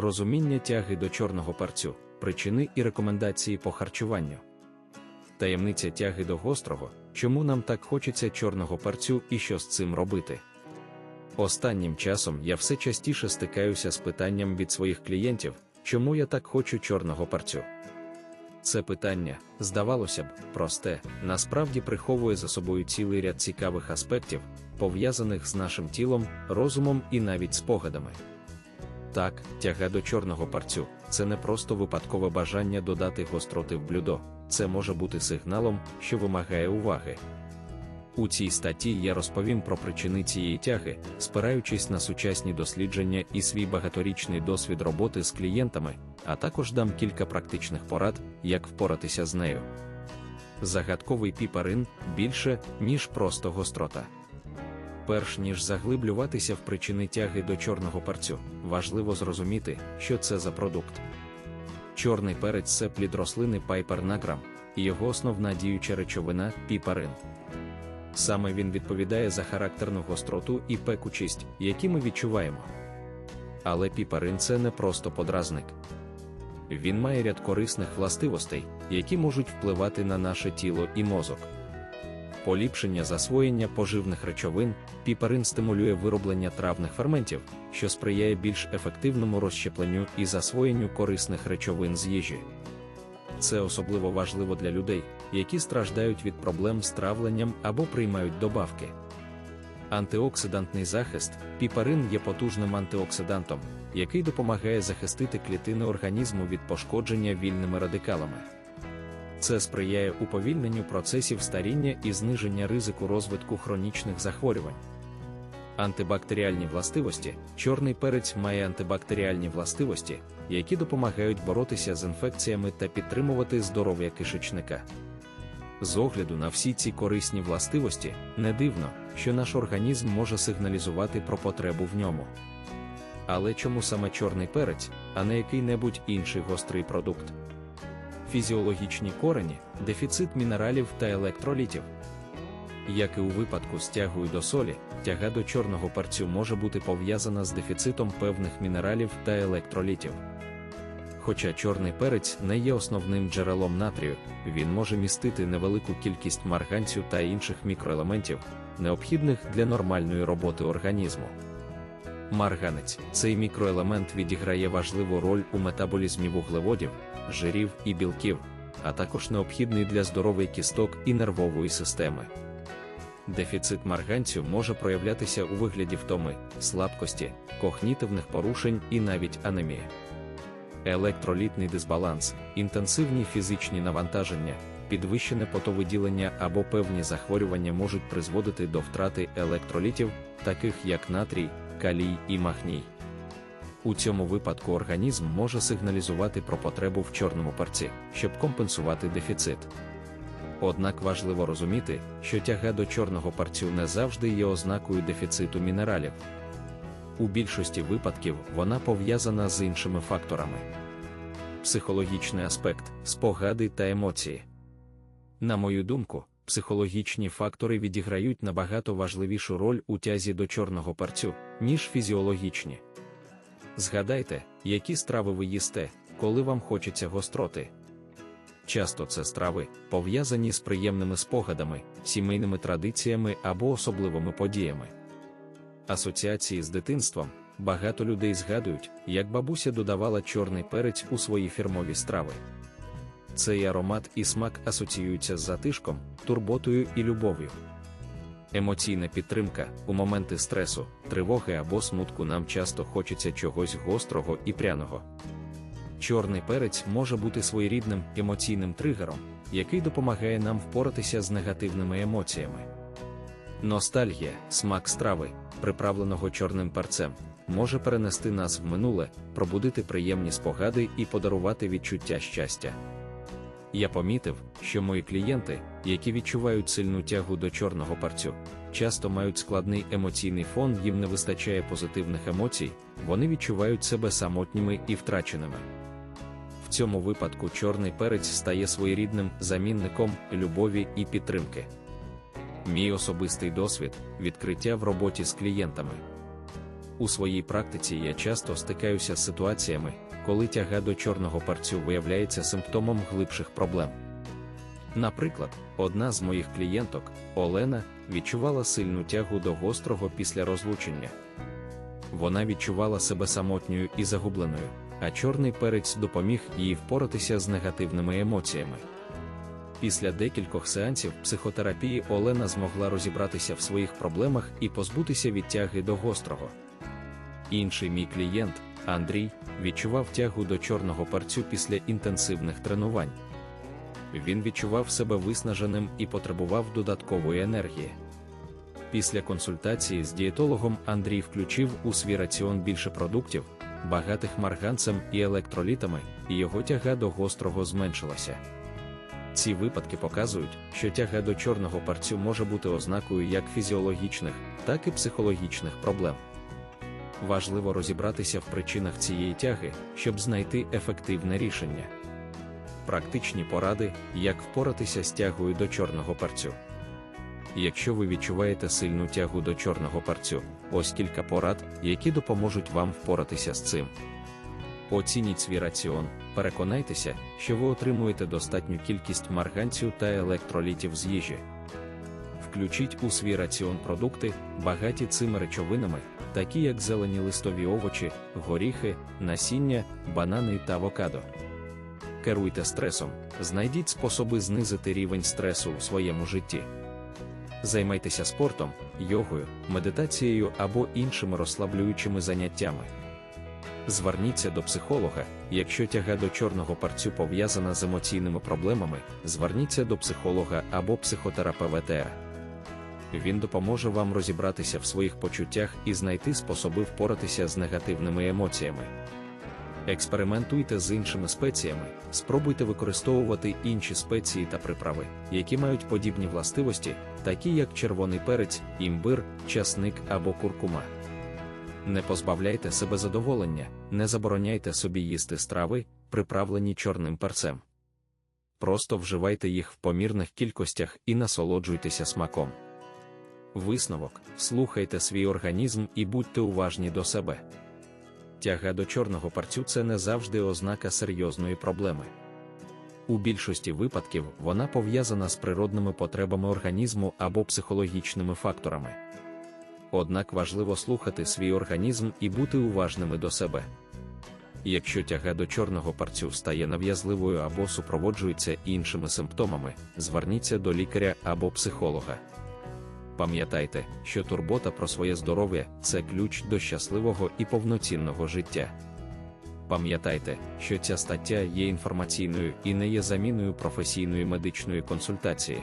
розуміння тяги до чорного перцю, причини і рекомендації по харчуванню. Таємниця тяги до гострого, чому нам так хочеться чорного перцю і що з цим робити. Останнім часом я все частіше стикаюся з питанням від своїх клієнтів, чому я так хочу чорного перцю. Це питання, здавалося б, просте, насправді приховує за собою цілий ряд цікавих аспектів, пов'язаних з нашим тілом, розумом і навіть спогадами. Так, тяга до чорного парцю це не просто випадкове бажання додати гостроти в блюдо, це може бути сигналом, що вимагає уваги. У цій статті я розповім про причини цієї тяги, спираючись на сучасні дослідження і свій багаторічний досвід роботи з клієнтами, а також дам кілька практичних порад, як впоратися з нею. Загадковий піпарин більше, ніж просто гострота. Перш ніж заглиблюватися в причини тяги до чорного парцю, важливо зрозуміти, що це за продукт. Чорний перець це плід рослини пайпер награм, і його основна діюча речовина піпарин. Саме він відповідає за характерну гостроту і пекучість, які ми відчуваємо. Але піпарин це не просто подразник. Він має ряд корисних властивостей, які можуть впливати на наше тіло і мозок. Поліпшення засвоєння поживних речовин, піпарин стимулює вироблення травних ферментів, що сприяє більш ефективному розщепленню і засвоєнню корисних речовин з їжі. Це особливо важливо для людей, які страждають від проблем з травленням або приймають добавки. Антиоксидантний захист піпарин є потужним антиоксидантом, який допомагає захистити клітини організму від пошкодження вільними радикалами. Це сприяє уповільненню процесів старіння і зниження ризику розвитку хронічних захворювань. Антибактеріальні властивості чорний перець має антибактеріальні властивості, які допомагають боротися з інфекціями та підтримувати здоров'я кишечника. З огляду на всі ці корисні властивості, не дивно, що наш організм може сигналізувати про потребу в ньому. Але чому саме чорний перець, а не який-небудь інший гострий продукт? Фізіологічні корені, дефіцит мінералів та електролітів. Як і у випадку з тягою до солі, тяга до чорного перцю може бути пов'язана з дефіцитом певних мінералів та електролітів. Хоча чорний перець не є основним джерелом натрію, він може містити невелику кількість марганцю та інших мікроелементів, необхідних для нормальної роботи організму. Марганець цей мікроелемент відіграє важливу роль у метаболізмі вуглеводів, жирів і білків, а також необхідний для здоров'я кісток і нервової системи. Дефіцит марганцю може проявлятися у вигляді втоми, слабкості, когнітивних порушень і навіть анемії. Електролітний дисбаланс, інтенсивні фізичні навантаження, підвищене потовиділення або певні захворювання можуть призводити до втрати електролітів, таких як натрій, калій і магній. У цьому випадку організм може сигналізувати про потребу в чорному перці, щоб компенсувати дефіцит. Однак важливо розуміти, що тяга до чорного парцю не завжди є ознакою дефіциту мінералів. У більшості випадків вона пов'язана з іншими факторами. Психологічний аспект, спогади та емоції. На мою думку, психологічні фактори відіграють набагато важливішу роль у тязі до чорного парцю, ніж фізіологічні. Згадайте, які страви ви їсте, коли вам хочеться гостроти. Часто це страви, пов'язані з приємними спогадами, сімейними традиціями або особливими подіями. Асоціації з дитинством багато людей згадують, як бабуся додавала чорний перець у свої фірмові страви. Цей аромат і смак асоціюються з затишком, турботою і любов'ю. Емоційна підтримка у моменти стресу, тривоги або смутку нам часто хочеться чогось гострого і пряного. Чорний перець може бути своєрідним емоційним тригером, який допомагає нам впоратися з негативними емоціями. Ностальгія, смак страви, приправленого чорним перцем, може перенести нас в минуле, пробудити приємні спогади і подарувати відчуття щастя. Я помітив, що мої клієнти, які відчувають сильну тягу до чорного парцю, часто мають складний емоційний фон, їм не вистачає позитивних емоцій, вони відчувають себе самотніми і втраченими. В цьому випадку чорний перець стає своєрідним замінником любові і підтримки. Мій особистий досвід відкриття в роботі з клієнтами. У своїй практиці я часто стикаюся з ситуаціями, коли тяга до чорного парцю виявляється симптомом глибших проблем. Наприклад, одна з моїх клієнток, Олена, відчувала сильну тягу до гострого після розлучення. Вона відчувала себе самотньою і загубленою, а чорний перець допоміг їй впоратися з негативними емоціями. Після декількох сеансів психотерапії Олена змогла розібратися в своїх проблемах і позбутися від тяги до гострого. Інший мій клієнт, Андрій, відчував тягу до чорного парцю після інтенсивних тренувань. Він відчував себе виснаженим і потребував додаткової енергії. Після консультації з дієтологом Андрій включив у свій раціон більше продуктів, багатих марганцем і електролітами, і його тяга до гострого зменшилася. Ці випадки показують, що тяга до чорного парцю може бути ознакою як фізіологічних, так і психологічних проблем. Важливо розібратися в причинах цієї тяги, щоб знайти ефективне рішення. Практичні поради, як впоратися з тягою до чорного парцю. Якщо ви відчуваєте сильну тягу до чорного парцю, ось кілька порад, які допоможуть вам впоратися з цим. Оцініть свій раціон, переконайтеся, що ви отримуєте достатню кількість марганцю та електролітів з їжі. Включіть у свій раціон продукти, багаті цими речовинами, такі як зелені листові овочі, горіхи, насіння, банани та авокадо. Керуйте стресом, знайдіть способи знизити рівень стресу у своєму житті. Займайтеся спортом, йогою, медитацією або іншими розслаблюючими заняттями. Зверніться до психолога, якщо тяга до чорного парцю пов'язана з емоційними проблемами, зверніться до психолога або психотерапевта. Він допоможе вам розібратися в своїх почуттях і знайти способи впоратися з негативними емоціями. Експериментуйте з іншими спеціями, спробуйте використовувати інші спеції та приправи, які мають подібні властивості, такі як червоний перець, імбир, часник або куркума. Не позбавляйте себе задоволення, не забороняйте собі їсти страви, приправлені чорним перцем. Просто вживайте їх в помірних кількостях і насолоджуйтеся смаком. Висновок, слухайте свій організм і будьте уважні до себе. Тяга до чорного парцю це не завжди ознака серйозної проблеми. У більшості випадків вона пов'язана з природними потребами організму або психологічними факторами. Однак важливо слухати свій організм і бути уважними до себе. Якщо тяга до чорного парцю стає нав'язливою або супроводжується іншими симптомами, зверніться до лікаря або психолога. Пам'ятайте, що турбота про своє здоров'я це ключ до щасливого і повноцінного життя. Пам'ятайте, що ця стаття є інформаційною і не є заміною професійної медичної консультації.